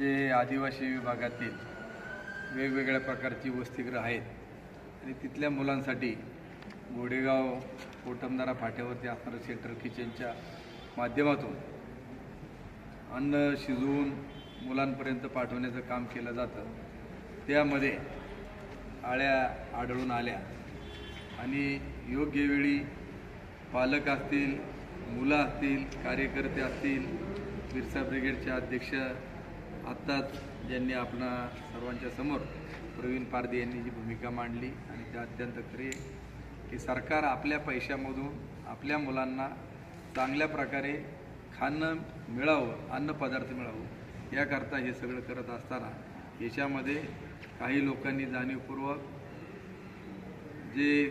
जे आदिवासी विभागातील वेगवेगळ्या प्रकारची वसतिगृह आहेत आणि तिथल्या मुलांसाठी गोडेगाव कोटमदारा फाट्यावरती असणारं सेंट्रल किचनच्या माध्यमातून अन्न शिजवून मुलांपर्यंत पाठवण्याचं काम केलं जातं. त्यामध्ये आळ्या आढळून आल्या आणि योग्य वेळी पालक असतील मुलं असतील कार्यकर्ते असतील बिरसा ब्रिगेडच्या अध्यक्ष आत्ताच ज्यांनी आपणा सर्वांच्या समोर प्रवीण पारदे यांनी जी भूमिका मांडली आणि त्या अत्यंत खरी की सरकार आपल्या पैशामधून आपल्या मुलांना चांगल्या प्रकारे खाणं मिळावं अन्नपदार्थ मिळावं याकरता हे सगळं करत असताना याच्यामध्ये काही लोकांनी जाणीवपूर्वक जे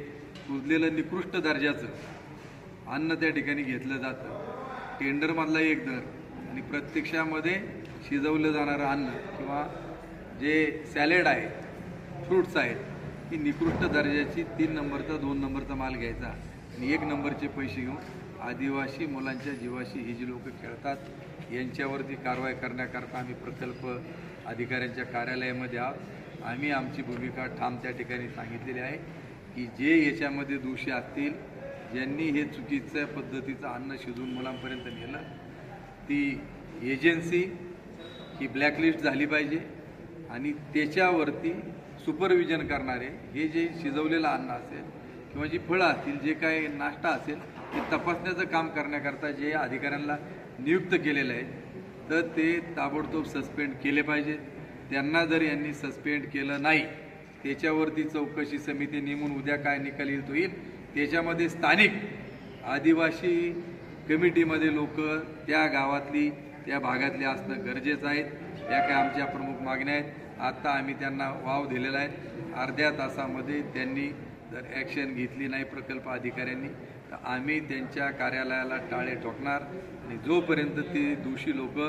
कुजलेलं निकृष्ट दर्जाचं अन्न त्या ठिकाणी घेतलं जातं. टेंडरमधला एक दर आणि प्रत्यक्षामध्ये शिजवलं जाणारं अन्न किंवा जे सॅलेड आहे फ्रूट्स आहेत ही निकृष्ट दर्जाची तीन नंबरचा दोन नंबरचा माल घ्यायचा आणि एक नंबरचे पैसे घेऊन आदिवासी मुलांच्या जीवाशी ही जी लोक खेळतात यांच्यावरती कारवाई करण्याकरता आम्ही प्रकल्प अधिकाऱ्यांच्या कार्यालयामध्ये आहोत. आम्ही आमची भूमिका ठाम त्या ठिकाणी सांगितलेली आहे की जे याच्यामध्ये दोषी असतील ज्यांनी हे चुकीच्या पद्धतीचं अन्न शिजवून मुलांपर्यंत नेलं ती एजन्सी ही ब्लॅकलिस्ट झाली पाहिजे आणि त्याच्यावरती सुपरविजन करणारे हे जे शिजवलेलं अन्न असेल किंवा जी फळं असतील जे काय नाश्ता असेल ते तपासण्याचं काम करण्याकरता जे अधिकाऱ्यांना नियुक्त केलेलं आहे तर ते ताबडतोब सस्पेंड केले पाहिजे. त्यांना जर यांनी सस्पेंड केलं नाही त्याच्यावरती चौकशी समिती नेमून उद्या काय निकाल येईल तो येईल. त्याच्यामध्ये स्थानिक आदिवासी कमिटीमध्ये लोक त्या गावातली त्या भागातली असणं गरजेचं आहे. या काय आमच्या प्रमुख मागण्या आहेत. आत्ता आम्ही त्यांना वाव दिलेला आहे. अर्ध्या तासामध्ये त्यांनी जर ॲक्शन घेतली नाही प्रकल्प अधिकाऱ्यांनी तर आम्ही त्यांच्या कार्यालयाला टाळे ठोकणार. आणि जोपर्यंत ते दोषी लोक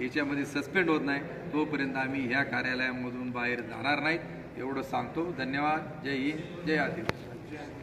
याच्यामध्ये सस्पेंड होत नाही तोपर्यंत आम्ही ह्या कार्यालयामधून बाहेर जाणार नाहीत एवढं सांगतो. धन्यवाद. जय हिंद. जय आदिवासी.